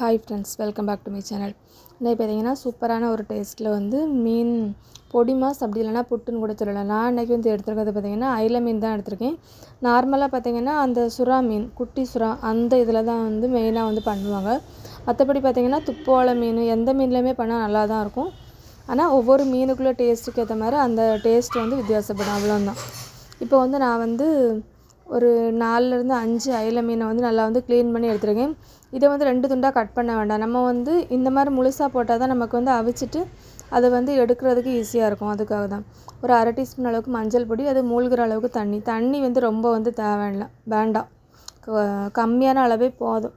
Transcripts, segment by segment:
Hi friends welcome back to my channel இன்னைக்கு பார்த்தீங்கன்னா சூப்பரான ஒரு டேஸ்ட்டில் வந்து மீன் பொடி மாஸ் அப்படி இல்லைனா புட்டுன்னு கூட சொல்லலாம். நான் இன்றைக்கி வந்து எடுத்துருக்கிறது பார்த்தீங்கன்னா ஐல மீன் தான் எடுத்திருக்கேன். நார்மலாக பார்த்தீங்கன்னா அந்த சுறா மீன் குட்டி சுறா அந்த இதில் தான் வந்து மெயினாக வந்து பண்ணுவாங்க. மற்றபடி பார்த்தீங்கன்னா துப்போலை மீன் எந்த மீன்லையுமே பண்ணால் நல்லா தான் இருக்கும். ஆனால் ஒவ்வொரு மீனுக்குள்ளே டேஸ்ட்டுக்கு ஏற்ற மாதிரி அந்த டேஸ்ட் வந்து வித்தியாசப்படும். அவ்வளோந்தான் இப்போ வந்து நான் வந்து ஒரு நாலுலேருந்து அஞ்சு அயில மீனை வந்து நல்லா வந்து க்ளீன் பண்ணி எடுத்துருக்கேன் இதை வந்து ரெண்டு துண்டாக கட் பண்ண வேண்டாம். நம்ம வந்து இந்த மாதிரி முழுசாக போட்டால் தான் நமக்கு வந்து அவிச்சிட்டு அதை வந்து எடுக்கிறதுக்கு ஈஸியாக இருக்கும். அதுக்காக தான். ஒரு அரை டீஸ்பூன் அளவுக்கு மஞ்சள் பொடி அது மூழ்கிற அளவுக்கு தண்ணி. தண்ணி வந்து ரொம்ப வந்து தேவையில்ல. வேண்டாம். கம்மியான அளவே போதும்.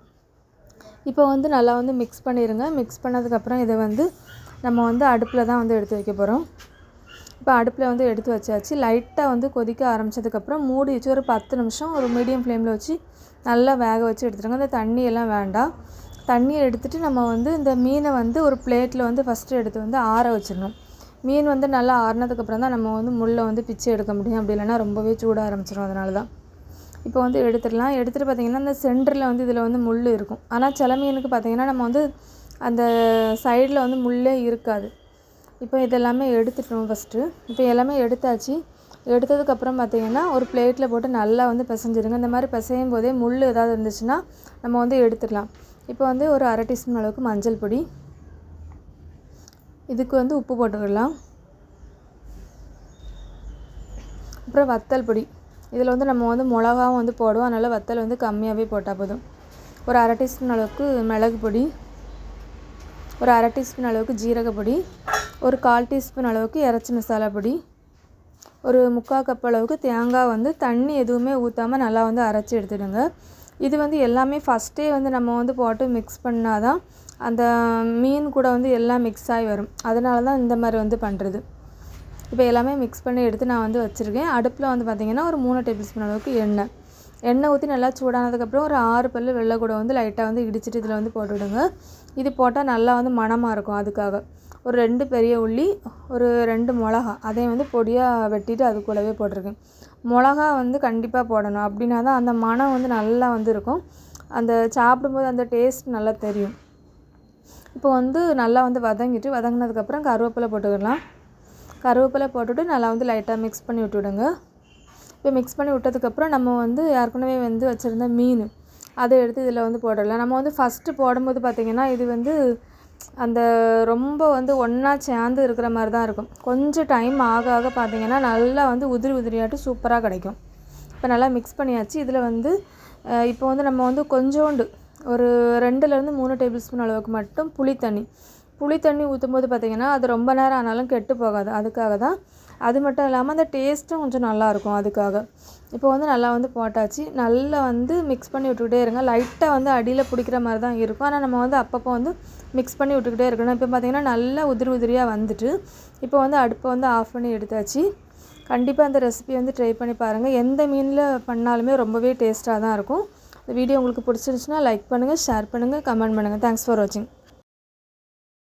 இப்போ வந்து நல்லா வந்து மிக்ஸ் பண்ணிடுங்க மிக்ஸ் பண்ணதுக்கப்புறம் இதை வந்து நம்ம வந்து அடுப்பில் தான் வந்து எடுத்து வைக்க போகிறோம் இப்போ அடுப்பில் வந்து எடுத்து வச்சாச்சு. லைட்டாக வந்து கொதிக்க ஆரம்பித்ததுக்கப்புறம் மூடி வச்சு ஒரு பத்து நிமிஷம் ஒரு மீடியம் ஃப்ளேமில் வச்சு நல்லா வேக வச்சு எடுத்துருங்க. அந்த தண்ணியெல்லாம் வேண்டாம். தண்ணியை எடுத்துகிட்டு நம்ம வந்து இந்த மீனை வந்து ஒரு பிளேட்டில் வந்து ஃபஸ்ட்டு எடுத்து வந்து ஆற வச்சிடணும். மீன் வந்து நல்லா ஆறினதுக்கப்புறம் தான் நம்ம வந்து முள்ளை வந்து பிச்சு எடுக்க முடியும். அப்படி இல்லைன்னா ரொம்பவே சூட ஆரம்பிச்சிடும் அதனால தான் இப்போ வந்து எடுத்துடலாம். எடுத்துகிட்டு பார்த்திங்கன்னா அந்த சென்டரில் வந்து இதில் வந்து முள் இருக்கும். ஆனால் சில மீனுக்கு பார்த்திங்கன்னா நம்ம வந்து அந்த சைடில் வந்து முள்ளே இருக்காது. இப்போ இதெல்லாமே எடுத்துட்டோம் ஃபஸ்ட்டு இப்போ எல்லாமே எடுத்தாச்சு. எடுத்ததுக்கப்புறம் பார்த்திங்கன்னா ஒரு பிளேட்டில் போட்டு நல்லா வந்து பிசைஞ்சிருங்க. இந்த மாதிரி பிசையும் போதே முள் ஏதாவது இருந்துச்சுன்னா நம்ம வந்து எடுத்துடலாம். இப்போ வந்து ஒரு அரை டீஸ்பூன் அளவுக்கு மஞ்சள் பொடி. இதுக்கு வந்து உப்பு போட்டுக்கிடலாம் அப்புறம் வத்தல் பொடி. இதில் வந்து நம்ம வந்து மிளகாவும் வந்து போடுவோம். அதனால் வத்தல் வந்து கம்மியாகவே போட்டால் போதும். ஒரு அரை டீஸ்பூன் அளவுக்கு மிளகு பொடி ஒரு அரை டீஸ்பூன் அளவுக்கு ஜீரக பொடி ஒரு கால் டீஸ்பூன் அளவுக்கு இறச்சி மசாலா பொடி ஒரு முக்கால் கப் அளவுக்கு தேங்காய் வந்து தண்ணி எதுவுமே ஊற்றாமல் நல்லா வந்து அரைச்சி எடுத்துடுங்க. இது வந்து எல்லாமே ஃபஸ்ட்டே வந்து நம்ம வந்து போட்டு மிக்ஸ் பண்ணால் தான் அந்த மீன் கூட வந்து எல்லாம் மிக்ஸ் ஆகி வரும். அதனால தான் இந்த மாதிரி வந்து பண்ணுறது இப்போ எல்லாமே மிக்ஸ் பண்ணி எடுத்து நான் வந்து வச்சுருக்கேன். அடுப்பில் வந்து பார்த்திங்கன்னா ஒரு மூணு டேபிள் ஸ்பூன் அளவுக்கு எண்ணெய். எண்ணெய் ஊற்றி நல்லா சூடானதுக்கப்புறம் ஒரு ஆறு பல் வெள்ளை கூட வந்து லைட்டாக வந்து இடிச்சிட்டு இதில் வந்து போட்டுவிடுங்க இது போட்டால் நல்லா வந்து மணமாக இருக்கும் அதுக்காக. ஒரு ரெண்டு பெரிய உள்ளி ஒரு ரெண்டு மிளகா. அதையும் வந்து பொடியாக வெட்டிட்டு அது கூடவே போட்டிருக்கேன். மிளகா வந்து கண்டிப்பாக போடணும். அப்படின்னா தான் அந்த மணம் வந்து நல்லா வந்து இருக்கும் அந்த சாப்பிடும்போது அந்த டேஸ்ட் நல்லா தெரியும். இப்போ வந்து நல்லா வந்து வதங்கிட்டு வதங்கினதுக்கப்புறம் கருவேப்பிலை போட்டுக்கலாம். கருவேப்பிலை போட்டுட்டு நல்லா வந்து லைட்டாக மிக்ஸ் பண்ணி விட்டுவிடுங்க. இப்போ மிக்ஸ் பண்ணி விட்டதுக்கப்புறம் நம்ம வந்து ஏற்கனவே வந்து வச்சுருந்த மீன் அதை எடுத்து இதில் வந்து போடலாம் நம்ம வந்து ஃபஸ்ட்டு போடும்போது பார்த்திங்கன்னா இது வந்து அந்த ரொம்ப வந்து ஒன்றா சேர்ந்து இருக்கிற மாதிரி தான் இருக்கும். கொஞ்சம் டைம் ஆக ஆக பார்த்திங்கன்னா நல்லா வந்து உதிரி உதிரியாட்டு சூப்பராக கிடைக்கும். இப்போ நல்லா மிக்ஸ் பண்ணியாச்சு. இதில் வந்து இப்போ வந்து நம்ம வந்து கொஞ்சோண்டு ஒரு ரெண்டுலேருந்து மூணு டேபிள் ஸ்பூன் அளவுக்கு மட்டும் புளி தண்ணி புளி தண்ணி ஊற்றும் போது பார்த்திங்கன்னா அது ரொம்ப நேரம் ஆனாலும் கெட்டு போகாது. அதுக்காக தான் அது மட்டும் இல்லாமல் அந்த டேஸ்ட்டும் கொஞ்சம் நல்லாயிருக்கும் அதுக்காக. இப்போ வந்து நல்லா வந்து போட்டாச்சு. நல்லா வந்து மிக்ஸ் பண்ணி விட்டுக்கிட்டே இருங்க. லைட்டாக வந்து அடியில் பிடிக்கிற மாதிரி தான் இருக்கும். ஆனால் நம்ம வந்து அப்பப்போ வந்து மிக்ஸ் பண்ணி விட்டுக்கிட்டே இருக்கணும். இப்போ பார்த்திங்கன்னா நல்லா உதிரி உதிரியாக வந்துட்டு இப்போ வந்து அடுப்பை வந்து ஆஃப் பண்ணி எடுத்தாச்சு. கண்டிப்பாக அந்த ரெசிபி வந்து ட்ரை பண்ணி பாருங்கள் எந்த மீனில் பண்ணாலுமே ரொம்பவே டேஸ்ட்டாக தான் இருக்கும். இந்த வீடியோ உங்களுக்கு பிடிச்சிருந்துச்சுன்னா லைக் பண்ணுங்கள் ஷேர் பண்ணுங்கள் கமெண்ட் பண்ணுங்கள் தேங்க்ஸ் ஃபார் வாட்சிங்